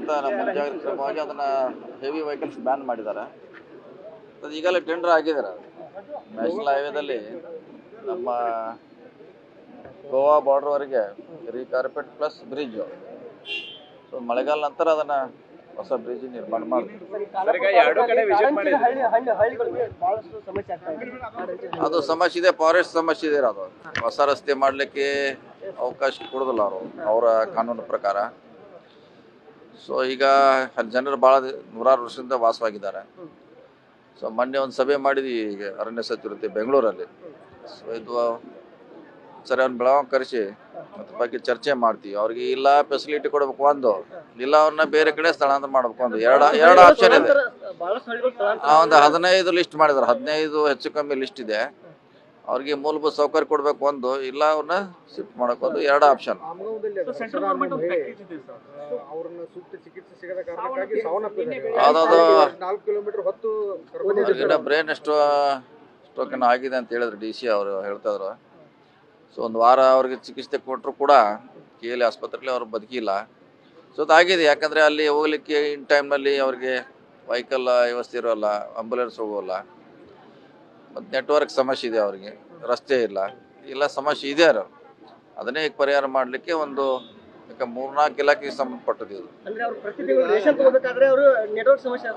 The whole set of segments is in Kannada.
ಅಂತ ನಮ್ಮ ಮುಂಜಾಗ್ರತೆ ಕ್ರಮವಾಗಿ ಅದನ್ನ ಹೆವಿ ವೆಹಿಕಲ್ಸ್ ಬ್ಯಾನ್ ಮಾಡಿದ್ದಾರೆ. ಅದು ಈಗಲೇ ಟೆಂಡರ್ ಆಗಿದ್ದಾರೆ. ನ್ಯಾಷನಲ್ ಹೈವೇದಲ್ಲಿ ನಮ್ಮ ಗೋವಾ ಬಾರ್ಡರ್ವರೆಗೆ ರೀ ಕಾರ್ಪೆಟ್ ಪ್ಲಸ್ ಬ್ರಿಡ್ಜ್ ಸೊ ಮಳೆಗಾಲ ನಂತರ ಅದನ್ನ ಹೊಸ ಬ್ರಿಡ್ಜ್ ನಿರ್ಮಾಣ ಮಾಡ್ತೀವಿ ಸರ್, ಎರಡು ಕಡೆ ವಿಸಿಟ್ ಮಾಡಿದ್ರಿ ಹಳ್ಳಿ ಹಳ್ಳಿ ಹಳ್ಳಿಗಳಿಗೆ ಬಹಳಷ್ಟು ಸಮಸ್ಯೆ ಆಗ್ತಾ ಇದೆ. ಅದು ಸಮಸ್ಯೆ ಇದೆ ಫಾರೆಸ್ಟ್ ಸಮಸ್ಯೆ ಇದೆ ಅದು ಹೊಸ ರಸ್ತೆ ಮಾಡಲಿಕ್ಕೆ ಅವಕಾಶ ಕೊಡೋದಿಲ್ಲ ಅವರು ಅವರ ಕಾನೂನು ಪ್ರಕಾರ. ಸೊ ಈಗ ಅಲ್ಲಿ ಜನರು ಭಾಳ ನೂರಾರು ವರ್ಷದಿಂದ ವಾಸವಾಗಿದ್ದಾರೆ. ಸೊ ಮೊನ್ನೆ ಒಂದು ಸಭೆ ಮಾಡಿದ್ವಿ ಈಗ ಅರಣ್ಯ ಸಚಿವರ ಬೆಂಗಳೂರಲ್ಲಿ. ಸೊ ಇದು ಸರಿ ಅವ್ನ ಬೆಳಗಾವ್ ಕರೆಸಿ ಅದ್ರ ಬಗ್ಗೆ ಚರ್ಚೆ ಮಾಡ್ತೀವಿ. ಅವ್ರಿಗೆ ಇಲ್ಲ ಫೆಸಿಲಿಟಿ ಕೊಡ್ಬೇಕು ಒಂದು. ಇಲ್ಲ ಅವ್ರನ್ನ ಬೇರೆ ಕಡೆ ಸ್ಥಳಾಂತರ ಮಾಡ್ಬೇಕು ಒಂದು. ಎರಡು ಎರಡು ಆಪ್ಷನ್ ಇದೆ. ಒಂದು ಹದಿನೈದು ಲಿಸ್ಟ್ ಮಾಡಿದ್ದಾರೆ. ಹದಿನೈದು ಹೆಚ್ಚು ಕಮ್ಮಿ ಲಿಸ್ಟ್ ಇದೆ. ಅವ್ರಿಗೆ ಮೂಲಭೂತ ಸೌಕರ್ಯ ಕೊಡ್ಬೇಕು ಒಂದು ಇಲ್ಲ ಅವ್ರನ್ನ ಶಿಫ್ಟ್ ಮಾಡಕ್ ಒಂದು ಎರಡು ಆಪ್ಷನ್ ಅವ್ರಿಗಿನ್ನ ಬ್ರೈನ್ ಎಷ್ಟು ಸ್ಟೋಕನ್ ಆಗಿದೆ ಅಂತ ಹೇಳಿದ್ರು ಡಿ ಸಿ ಅವರು ಹೇಳ್ತಾ ಇದ್ರು. ಸೊ ಒಂದು ವಾರ ಅವ್ರಿಗೆ ಚಿಕಿತ್ಸೆ ಕೊಟ್ಟರು ಕೂಡ ಕೆ ಎಲ್ ಆಸ್ಪತ್ರೆಯಲ್ಲಿ ಅವ್ರು ಬದುಕಿಲ್ಲ. ಸೊ ಅದಾಗಿದೆ ಯಾಕಂದರೆ ಅಲ್ಲಿ ಹೋಗ್ಲಿಕ್ಕೆ ಇನ್ ಟೈಮ್ನಲ್ಲಿ ಅವ್ರಿಗೆ ವೆಹಿಕಲ್ ವ್ಯವಸ್ಥೆ ಇರೋಲ್ಲ ಆಂಬುಲೆನ್ಸ್ ಹೋಗೋಲ್ಲ. ಮತ್ತು ನೆಟ್ವರ್ಕ್ ಸಮಸ್ಯೆ ಇದೆ ಅವ್ರಿಗೆ. ರಸ್ತೆ ಇಲ್ಲ. ಇಲ್ಲ ಸಮಸ್ಯೆ ಇದೆ ಅವ್ರ ಅದನ್ನೇ ಈಗ ಪರಿಹಾರ ಮಾಡಲಿಕ್ಕೆ ಒಂದು ಮೂರ್ನಾಲ್ಕು ಇಲಾಖೆಗೆ ಸಂಬಂಧಪಟ್ಟದ್ದು ಇದು.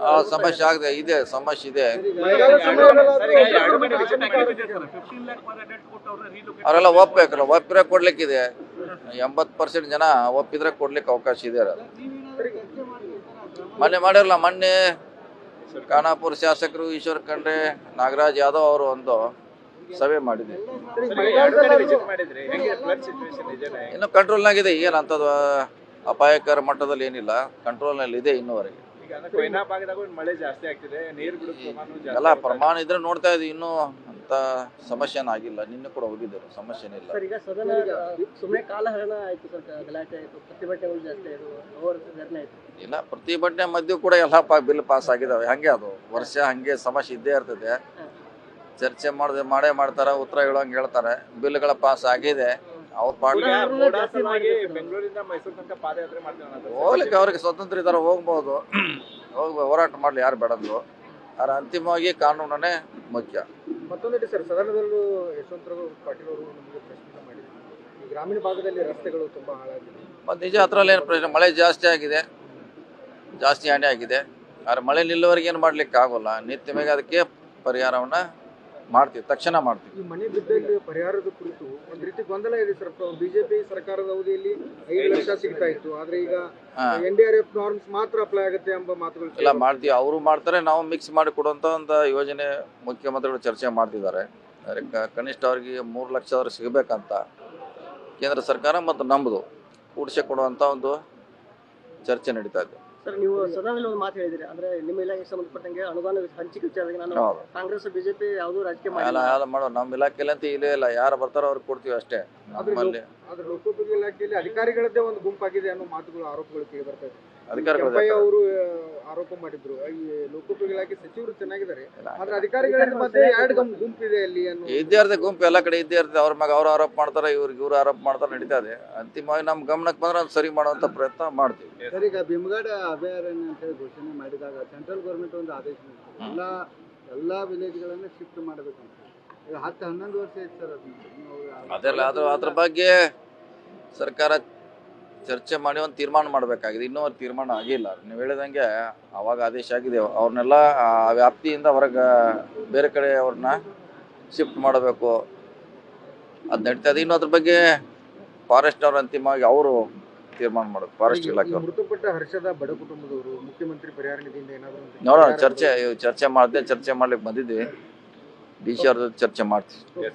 ಆ ಸಮಸ್ಯೆ ಆಗಿದೆ ಇದೆ ಸಮಸ್ಯೆ ಇದೆ. ಅವರೆಲ್ಲ ಒಪ್ಬೇಕಲ್ಲ ಒಪ್ಪಿದ್ರೆ ಕೊಡ್ಲಿಕ್ಕಿದೆ. ಎಂಬತ್ತು ಪರ್ಸೆಂಟ್ ಜನ ಒಪ್ಪಿದ್ರೆ ಕೊಡ್ಲಿಕ್ಕೆ ಅವಕಾಶ ಇದೆ. ಮೊನ್ನೆ ಮಾಡಿರಲ್ಲ ಮೊನ್ನೆ ಖಾನಾಪುರ ಶಾಸಕರು ಈಶ್ವರ್ ಖಂಡ್ರೆ, ನಾಗರಾಜ್ ಯಾದವ್ ಅವರು ಒಂದು ಸಭೆ ಮಾಡಿದೆ. ಇನ್ನು ಕಂಟ್ರೋಲ್ನಾಗಿದೆ ಏನು ಅಂಥದ್ದು ಅಪಾಯಕರ ಮಟ್ಟದಲ್ಲಿ ಏನಿಲ್ಲ. ಕಂಟ್ರೋಲ್ನಲ್ಲಿ ಇದೆ ಇನ್ನೂವರೆಗೆ. ಕೊಯ್ನಾ ಭಾಗದಾಗ ಮಳೆ ಜಾಸ್ತಿ ಆಗ್ತಿದೆ ನೀರು ಬಿಡೋ ಪ್ರಮಾಣ ಎಲ್ಲ ಪ್ರಮಾಣ ಇದ್ರೆ ನೋಡ್ತಾ ಇದ್ದೀವಿ ಇನ್ನೂ ಅಂತ ಸಮಸ್ಯೆ ಆಗಿಲ್ಲ ನಿನ್ನೆ ಕೂಡ ಹೋಗಿದ್ದರು ಸಮಸ್ಯೆ ಇಲ್ಲ ಸರ್ ಈಗ ಸದನ ಸುಮ್ಮನೆ ಕಾಲಹರಣ ಆಯ್ತು ಸರ್ ಗಲಾಟೆ ಆಯ್ತು ಪ್ರತಿಭಟನೆಗಳು ಜಾಸ್ತಿ ಆಯ್ತು ಅವರ ಧರಣಿ ಆಯ್ತು. ಇಲ್ಲ ಪ್ರತಿಭಟನೆ ಮಧ್ಯೆ ಕೂಡ ಎಲ್ಲ ಪಾ ಬಿಲ್ ಪಾಸ್ ಆಗಿದಾವೆ ಹಂಗೆ ಅದು ವರ್ಷ ಹಂಗೆ ಸಮಸ್ಯೆ ಇದ್ದೇ ಇರ್ತದೆ. ಚರ್ಚೆ ಮಾಡದೆ ಮಾಡೇ ಮಾಡ್ತಾರೆ ಉತ್ತರ ಹೇಳೋಂಗೆ ಹೇಳ್ತಾರೆ ಬಿಲ್ಗಳ ಪಾಸ್ ಆಗಿದೆ. ಅವ್ರ ಬೆಂಗಳೂರಿಂದ ಮೈಸೂರು ತನಕ ಪಾದಯಾತ್ರೆ. ಹೋಗ್ಲಿಕ್ಕೆ ಅವ್ರಿಗೆ ಸ್ವತಂತ್ರ ಇದ್ದಾರೆ ಹೋಗ್ಬೋದು. ಹೋಗಿ ಹೋರಾಟ ಮಾಡಲಿ ಯಾರು ಬೇಡಂದ್ರು ಆದ್ರೆ ಅಂತಿಮವಾಗಿ ಕಾನೂನೇ ಮುಖ್ಯ. ಮತ್ತೊಂದೆಡೆ ಸರ್ ಸದನದಲ್ಲೂ ಯಶವಂತರಾವ್ ಪಾಟೀಲ್ ಅವರು ನಮಗೆ ಪ್ರಶ್ನೆ ಮಾಡಿದ್ರು. ಈ ಗ್ರಾಮೀಣ ಭಾಗದಲ್ಲಿ ರಸ್ತೆಗಳು ತುಂಬಾ ಹಾಳಾಗಿದೆ. ಮತ್ತು ನಿಜ ಹತ್ರ ಏನು ಪ್ರಶ್ನೆ ಮಳೆ ಜಾಸ್ತಿ ಆಗಿದೆ. ಜಾಸ್ತಿ ಹಾನಿ ಆಗಿದೆ. ಆದ್ರೆ ಮಳೆ ನಿಲ್ಲುವರೆಗೆ ಏನು ಮಾಡ್ಲಿಕ್ಕೆ ಆಗೋಲ್ಲ? ನಿತ್ಯ ಅದಕ್ಕೆ ಪರಿಹಾರವನ್ನ ಮಾಡ್ತೀವಿ ತಕ್ಷಣ ಮಾಡ್ತೀವಿ. ಈ ಮನೆ ಬಿದ್ದಲ್ಲಿ ಪರಿಹಾರದ ಕುರಿತು ಒಂದ್ ರೀತಿ ಗೊಂದಲ ಇದೆ ಸರ್. ಬಿಜೆಪಿ ಸರ್ಕಾರದ ಅವಧಿಯಲ್ಲಿ ಐದು ಲಕ್ಷ ಸಿಗ್ತಾ ಇತ್ತು. ಆದ್ರೆ ಈಗ. N D R F norms ಮಾತ್ರ ಅಪ್ಲೈ ಆಗುತ್ತೆ ಎಂಬ ಮಾತುಗಳು ಎಲ್ಲ ಮಾಡ್ತೀವಿ. ಅವರು ಮಾಡ್ತಾರೆ ನಾವು ಮಿಕ್ಸ್ ಮಾಡಿ ಕೊಡುವಂತ ಒಂದು ಯೋಜನೆ ಮುಖ್ಯಮಂತ್ರಿಗಳು ಚರ್ಚೆ ಮಾಡ್ತಿದ್ದಾರೆ. ಕನಿಷ್ಠ ಅವರಿಗೆ ಮೂರು ಲಕ್ಷದವ್ರು ಸಿಗಬೇಕಂತ ಕೇಂದ್ರ ಸರ್ಕಾರ ಮತ್ತು ನಮ್ಮದು ಕೂಡಿಸಿ ಕೊಡುವಂಥ ಒಂದು ಚರ್ಚೆ ನಡೀತಾ ಇದೆ. ಸರ್ ನೀವು ಸದನದಲ್ಲಿ ಒಂದು ಮಾತು ಹೇಳಿದ್ರಿ. ಅಂದ್ರೆ ನಿಮ್ಮ ಇಲಾಖೆಗೆ ಸಂಬಂಧಪಟ್ಟಂಗೆ ಅನುದಾನ ಹಂಚಿಕೆ ವಿಚಾರದಾಗ ನಾನು ಹೌದು. ಕಾಂಗ್ರೆಸ್ ಬಿಜೆಪಿ ಯಾವುದೂ ರಾಜಕೀಯ ಎಲ್ಲ ಮಾಡಿಲ್ಲ ಎಲ್ಲ ಮಾಡೋ ನಮ್ಮ ಇಲಾಖೆಯಲ್ಲಿ ಅಂತ ಇಲ್ಲೇ ಇಲ್ಲ. ಯಾರು ಬರ್ತಾರೋ ಅವ್ರಿಗೆ ಕೊಡ್ತೀವಿ ಅಷ್ಟೇ. ನಮ್ಮಲ್ಲಿ ಆದ್ರೆ ಲೋಕೋಪಯೋಗಿ ಇಲಾಖೆಯಲ್ಲಿ ಅಧಿಕಾರಿಗಳದ್ದೇ ಒಂದು ಗುಂಪಾಗಿದೆ ಅನ್ನೋ ಮಾತುಗಳು ಆರೋಪಗಳು ಕೇಳಿ ಬರ್ತಾ ಇದೆ. ಅಧಿಕಾರಿಗಳು ಕೆಂಪಯ್ಯ ಅವರು ಆರೋಪ ಮಾಡಿದ್ರು. ಈ ಲೋಕೋಪಯೋಗಿ ಇಲಾಖೆ ಸಚಿವರು ಚೆನ್ನಾಗಿದ್ದಾರೆ. ಆದ್ರೆ ಅಧಿಕಾರಿಗಳ ಮಧ್ಯೆ ಎರಡು ಗಂ- ಗುಂಪಿದೆ ಅಲ್ಲಿ ಅನ್ನೋ ಇದ್ದೇ ಇರ್ತದೆ ಗುಂಪು ಎಲ್ಲ ಕಡೆ ಇದ್ದೇ ಇರ್ತದೆ ಅವ್ರ ಮಗ ಅವ್ರು ಆರೋಪ ಮಾಡ್ತಾರೆ ಇವ್ರಿಗೆ ಇವ್ರು ಆರೋಪ ಮಾಡ್ತಾರೆ ನಡೀತಾ ಇದೆ. ಅಂತಿಮವಾಗಿ ನಮ್ಮ ಗಮನಕ್ಕೆ ಬಂದ್ರೆ ಅದು ಸರಿ ಮಾಡುವಂತ ಪ್ರಯತ್ನ ಮಾಡ್ತೀವಿ. ಸರ್ ಈಗ ಭೀಮಗಡ ಅಭಯಾರಣ್ಯ ಅಂತ ಹೇಳಿ ಘೋಷಣೆ ಮಾಡಿದಾಗ ಸೆಂಟ್ರಲ್ ಗೌರ್ಮೆಂಟ್ ಒಂದು ಆದೇಶ ಎಲ್ಲ ಎಲ್ಲ ವಿಲೇಜ್ಗಳನ್ನ ಶಿಫ್ಟ್ ಮಾಡಬೇಕಂತ. ಈಗ ಹತ್ತು ಹನ್ನೊಂದು ವರ್ಷ ಆಯ್ತು ಸರ್ ಅದನ್ನ ಅದೆಲ್ಲ ಅದ್ರ ಅದ್ರ ಬಗ್ಗೆ ಸರ್ಕಾರ ಚರ್ಚೆ ಮಾಡಿ ಒಂದು ತೀರ್ಮಾನ ಮಾಡಬೇಕಾಗಿದೆ. ಇನ್ನೂ ಒಂದು ತೀರ್ಮಾನ ಆಗಿಲ್ಲ. ನೀವು ಹೇಳಿದಂಗೆ ಅವಾಗ ಆದೇಶ ಆಗಿದೆ. ಅವ್ರನ್ನೆಲ್ಲ ಆ ವ್ಯಾಪ್ತಿಯಿಂದ ಹೊರಗೆ ಬೇರೆ ಕಡೆ ಅವ್ರನ್ನ ಶಿಫ್ಟ್ ಮಾಡಬೇಕು. ಅದು ನಡೀತಾ ಇದೆ. ಇನ್ನು ಅದ್ರ ಬಗ್ಗೆ ಫಾರೆಸ್ಟ್ ಅವ್ರು ಅಂತಿಮವಾಗಿ ಅವರು ತೀರ್ಮಾನ ಮಾಡೋದು ಫಾರೆಸ್ಟ್ ಇಲಾಖೆ ಮೃತಪಟ್ಟ ಹರ್ಷದ ಬಡ ಕುಟುಂಬದವರು ಮುಖ್ಯಮಂತ್ರಿ ಪರಿಹಾರ ನಿಧಿಯಿಂದ ಏನಾದರೂ ನೋಡೋಣ. ಚರ್ಚೆ ಚರ್ಚೆ ಮಾಡಿದೆ ಚರ್ಚೆ ಮಾಡ್ಲಿಕ್ಕೆ ಬಂದಿದ್ವಿ. ಡಿ ಸಿ ಅವ್ರ ಜೊತೆ ಚರ್ಚೆ ಮಾಡ್ತೀವಿ.